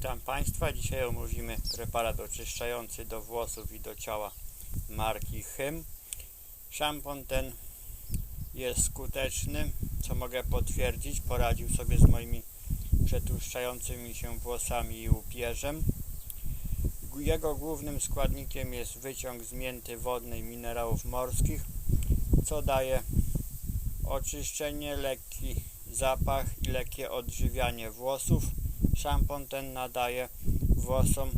Witam Państwa. Dzisiaj omówimy preparat oczyszczający do włosów i do ciała marki Hym. Szampon ten jest skuteczny, co mogę potwierdzić. Poradził sobie z moimi przetłuszczającymi się włosami i upierzem. Jego głównym składnikiem jest wyciąg z mięty wodnej minerałów morskich, co daje oczyszczenie, lekki zapach i lekkie odżywianie włosów. Szampon ten nadaje włosom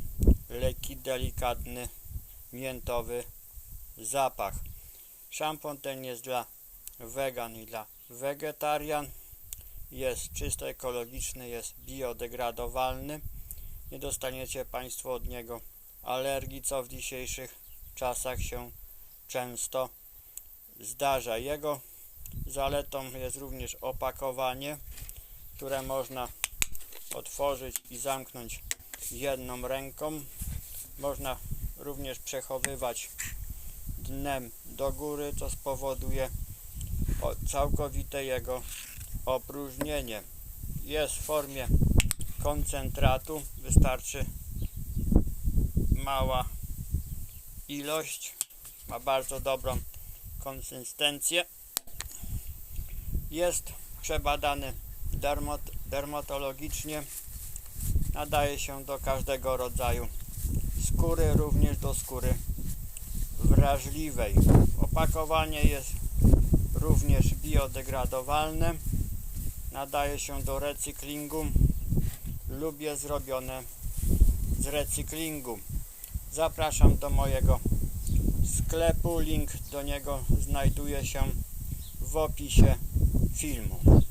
lekki, delikatny, miętowy zapach. Szampon ten jest dla wegan i dla wegetarian. Jest czysty, ekologiczny, jest biodegradowalny. Nie dostaniecie Państwo od niego alergii, co w dzisiejszych czasach się często zdarza. Jego zaletą jest również opakowanie, które można otworzyć i zamknąć jedną ręką. Można również przechowywać dnem do góry, co spowoduje całkowite jego opróżnienie. Jest w formie koncentratu, wystarczy mała ilość, ma bardzo dobrą konsystencję. Jest przebadany dermatologicznie, nadaje się do każdego rodzaju skóry, również do skóry wrażliwej. Opakowanie jest również biodegradowalne, nadaje się do recyklingu lub jest zrobione z recyklingu. Zapraszam do mojego sklepu, link do niego znajduje się w opisie filmu.